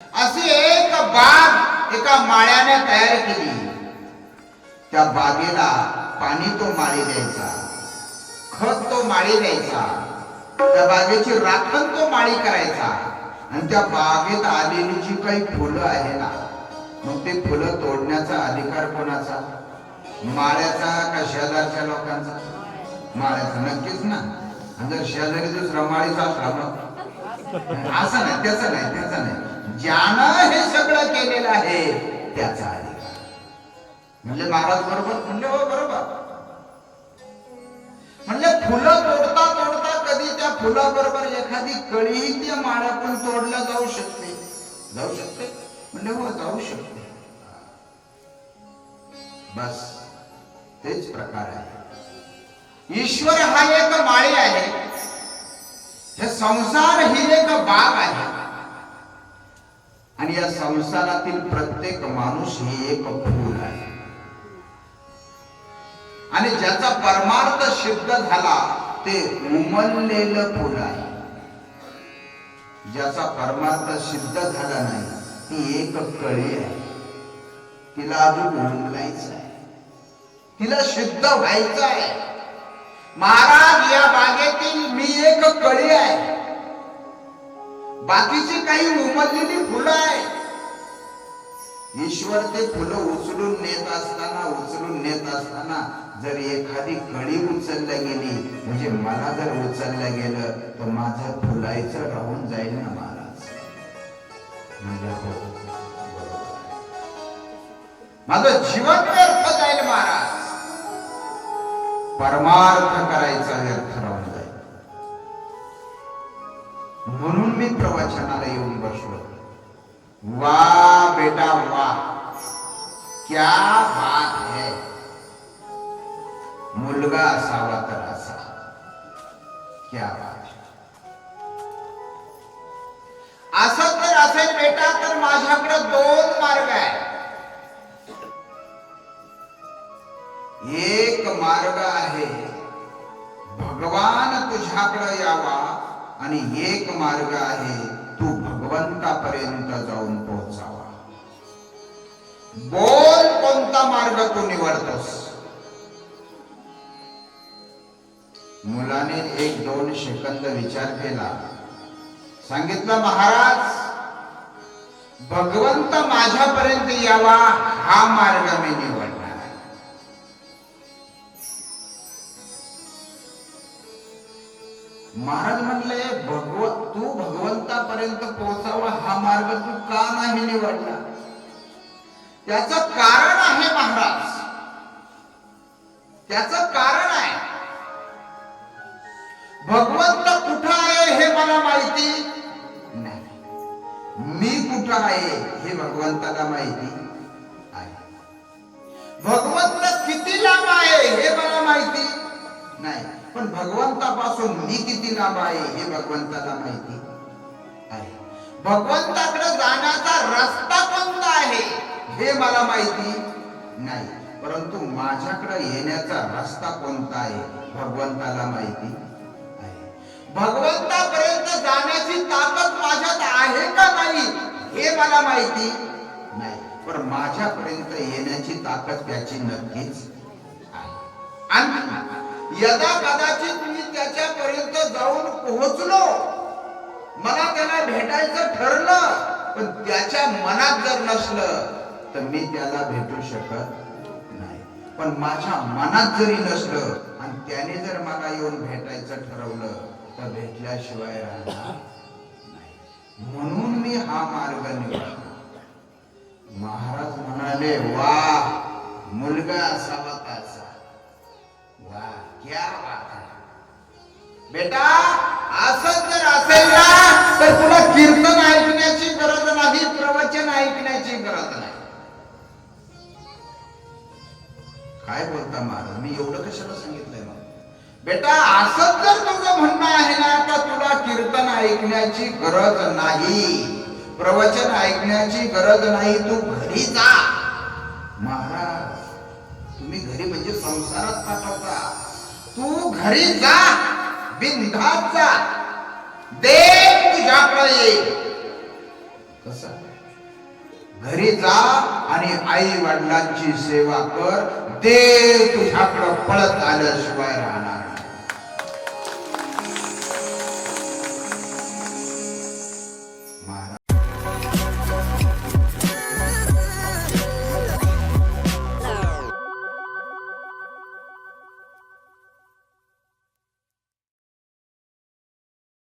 अशी एक बाग एका माळ्याने तयार केली. त्या बागेला पाणी तो माळी द्यायचा खत तो माळी द्यायचा त्या बागेची राखण तो माळी करायचा. आणि त्या बागेत आलेली जी काही फुलं आहे ना मग ते फुलं तोडण्याचा अधिकार कोणाचा? माळ्याचा का शेजारच्या लोकांचा? माळ्याचा नक्कीच ना. आणि जर शेजारी दुसरा माळीचा असला मग? असं नाही त्याचं नाही त्याचं नाही. ज्यानं हे सगळं केलेलं आहे त्याचा अधिकार. म्हणजे महाराज बरोबर? म्हणले हो बरोबर. म्हणजे फुलं तोडता तोडता कधी त्या फुलाबरोबर एखादी कळीही त्या पण तोडल्या जाऊ शकते. जाऊ शकते. म्हणजे हो जाऊ शकते. बस तेच प्रकार आहे. ईश्वर हा एक माळी आहे. हे संसार ही एक बाग आहे. आणि या संसारातील प्रत्येक माणूस ही एक फूल आहे. आणि ज्याचा परमार्थ सिद्ध झाला ते उमललेलं फूल आहे. ज्याचा परमार्थ सिद्ध झाला नाही ती एक कळी आहे. तिला अजून उमलायचं आहे. तिला सिद्ध व्हायचं आहे. महाराज या बागेतील मी एक कळी आहे. बाकीची काही उमरलेली फुलं आहे ईश्वर ते फुलं उचलून नेत असताना उचलून नेत असताना जर एखादी कळी उचलल्या गेली म्हणजे मला जर उचललं गेलं तर माझं फुलायचं राहून जाईल ना महाराज? माझं जीवन व्यर्थ जाईल महाराज. परमार्थ करायचा व्यर्थ राहून म्हणून मी प्रवचनाला येऊन बसलो. वा बेटा वा क्या बात है. मुलगा असावा तर असा. क्या बात असं तर असेल बेटा तर माझ्याकडे दोन मार्ग आहे एक मार्ग आहे भगवान तुझ्याकडे यावा. आणि एक मार्ग आहे तू भगवंतापर्यंत जाऊन पोहोचावा. बोल कोणता मार्ग तू निवडतोस? मुलाने एक दोन सेकंद विचार केला. सांगितलं महाराज भगवंत माझ्यापर्यंत यावा हा मार्ग मी निवड महाराज म्हणले भगवत तू भगवंतापर्यंत पोहोचावा हा मार्ग तू का नाही निवडला. त्याच कारण आहे महाराज. त्याच कारण आहे. भगवंत कुठं आहे हे मला माहिती नाही. मी कुठं आहे हे भगवंताला माहिती आहे. भगवंत किती लांब आहे हे मला माहिती नाही. पण भगवंतापासून मी किती लांब आहे हे भगवंताला माहिती आहे. भगवंताकडे जाण्याचा रस्ता कोणता आहे हे मला माहिती नाही. परंतु माझ्याकडे येण्याचा रस्ता कोणता आहे भगवंताला माहिती आहे. भगवंतापर्यंत जाण्याची ताकद माझ्यात आहे का नाही हे मला माहिती नाही. पण माझ्यापर्यंत येण्याची ताकद त्याची नक्कीच आहे. आणि यदा कदाचित मी त्याच्यापर्यंत जाऊन पोहोचलो मला त्याला भेटायचं ठरलं पण त्याच्या मनात जर नसलं तर मी त्याला भेटू शकत नाही. पण माझ्या मनात जरी नसलं आणि त्याने जर मला येऊन भेटायचं ठरवलं तर भेटल्याशिवाय राहणार नाही. म्हणून मी हा मार्ग निवडला महाराज म्हणाले वा मुलगा असावा त्याचा बेटा असं जर असेल ना तर तुला कीर्तन ऐकण्याची गरज नाही प्रवचन ऐकण्याची गरज नाही. काय बोलता महाराज? मी एवढं कशाला सांगितलंय मग? बेटा असं जर तुझं म्हणणं आहे ना तर तुला कीर्तन ऐकण्याची गरज नाही. प्रवचन ऐकण्याची गरज नाही. तू घरी जा. महाराज तुम्ही घरी म्हणजे संसारात पाठवता. तू घरी जा. बिनधास्त. जा देव तुझ्याकडे येईल. कसं? घरी जा आणि आई वडिलांची सेवा कर. देव तुझ्याकडं पळत आल्याशिवाय राहणार